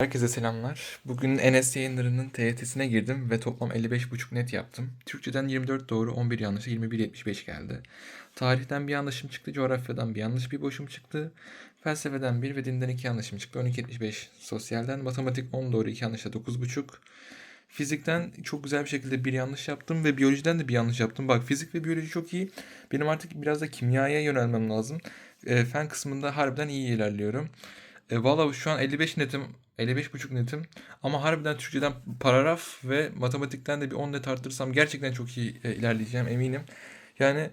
Herkese selamlar. Bugün Enes yayınlarının TYT'sine girdim ve toplam 55,5 net yaptım. Türkçeden 24 doğru, 11 yanlış, 21.75 geldi. Tarihten bir yanlışım çıktı, coğrafyadan bir yanlış bir boşum çıktı. Felsefeden 1 ve dinden 2 yanlışım çıktı, 12.75. Sosyalden matematik 10 doğru, 2 yanlışla 9.5. Fizikten çok güzel bir şekilde bir yanlış yaptım ve biyolojiden de bir yanlış yaptım. Bak fizik ve biyoloji çok iyi. Benim artık biraz da kimyaya yönelmem lazım. E, fen kısmında harbiden iyi ilerliyorum. E, Valla şu an 55 netim, 55,5 netim. Ama harbiden Türkçeden paragraf ve matematikten de bir 10 net arttırsam gerçekten çok iyi e, ilerleyeceğim eminim. Yani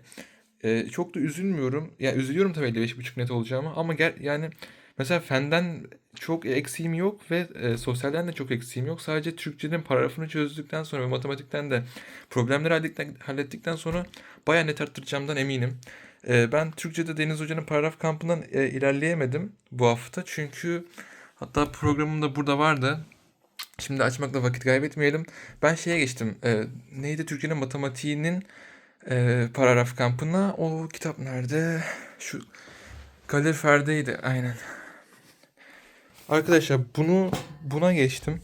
e, çok da üzülmüyorum. Ya üzülüyorum tabii 55,5 net olacağımı ama ger yani mesela fenden çok eksiğim yok ve e, sosyalden de çok eksiğim yok. Sadece Türkçenin paragrafını çözdükten sonra ve matematikten de problemleri hallettikten, hallettikten sonra bayağı net arttıracağımdan eminim. E, ben Türkçe'de Deniz Hoca'nın paragraf kampından e, ilerleyemedim bu hafta. Çünkü hatta programım da burada vardı. Şimdi açmakla vakit kaybetmeyelim. Ben şeye geçtim. E, neydi Türkçenin matematiğinin e, paragraf kampına. O kitap nerede? Şu kalorifer'deydi aynen. Arkadaşlar bunu buna geçtim.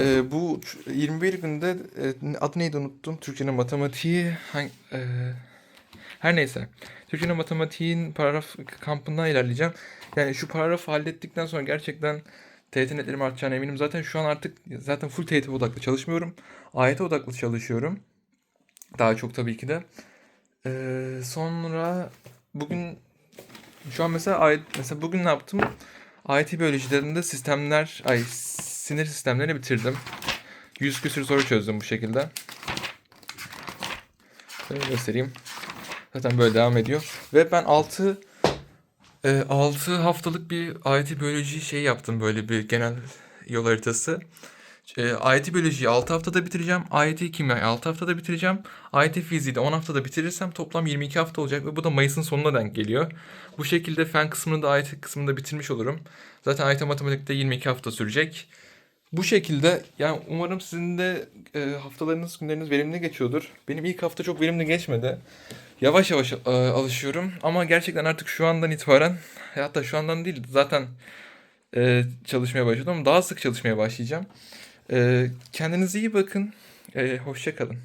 E, bu 21 günde e, adı neydi unuttum. Türkçenin matematiği hangi, e, her neyse. Türkçenin matematiğin paragraf kampından ilerleyeceğim. Yani şu paragrafı hallettikten sonra gerçekten TYT netlerim artacağına eminim. Zaten şu an artık zaten full TYT odaklı çalışmıyorum. AYT odaklı çalışıyorum. Daha çok tabii ki de. Ee, sonra bugün şu an mesela AYT, mesela bugün ne yaptım? AYT biyolojilerinde sistemler, ay sinir sistemlerini bitirdim. 100 küsür soru çözdüm bu şekilde. Şöyle göstereyim. Zaten böyle devam ediyor. Ve ben 6 6 haftalık bir AYT biyoloji şey yaptım böyle bir genel yol haritası. E, AYT biyolojiyi 6 haftada bitireceğim. AYT kimyayı 6 haftada bitireceğim. AYT fiziği de 10 haftada bitirirsem toplam 22 hafta olacak ve bu da Mayıs'ın sonuna denk geliyor. Bu şekilde fen kısmını da AYT kısmını da bitirmiş olurum. Zaten AYT matematikte 22 hafta sürecek. Bu şekilde yani umarım sizin de e, haftalarınız, günleriniz verimli geçiyordur. Benim ilk hafta çok verimli geçmedi. Yavaş yavaş e, alışıyorum ama gerçekten artık şu andan itibaren hatta şu andan değil zaten e, çalışmaya başladım daha sık çalışmaya başlayacağım. E, kendinize iyi bakın. E, hoşça kalın.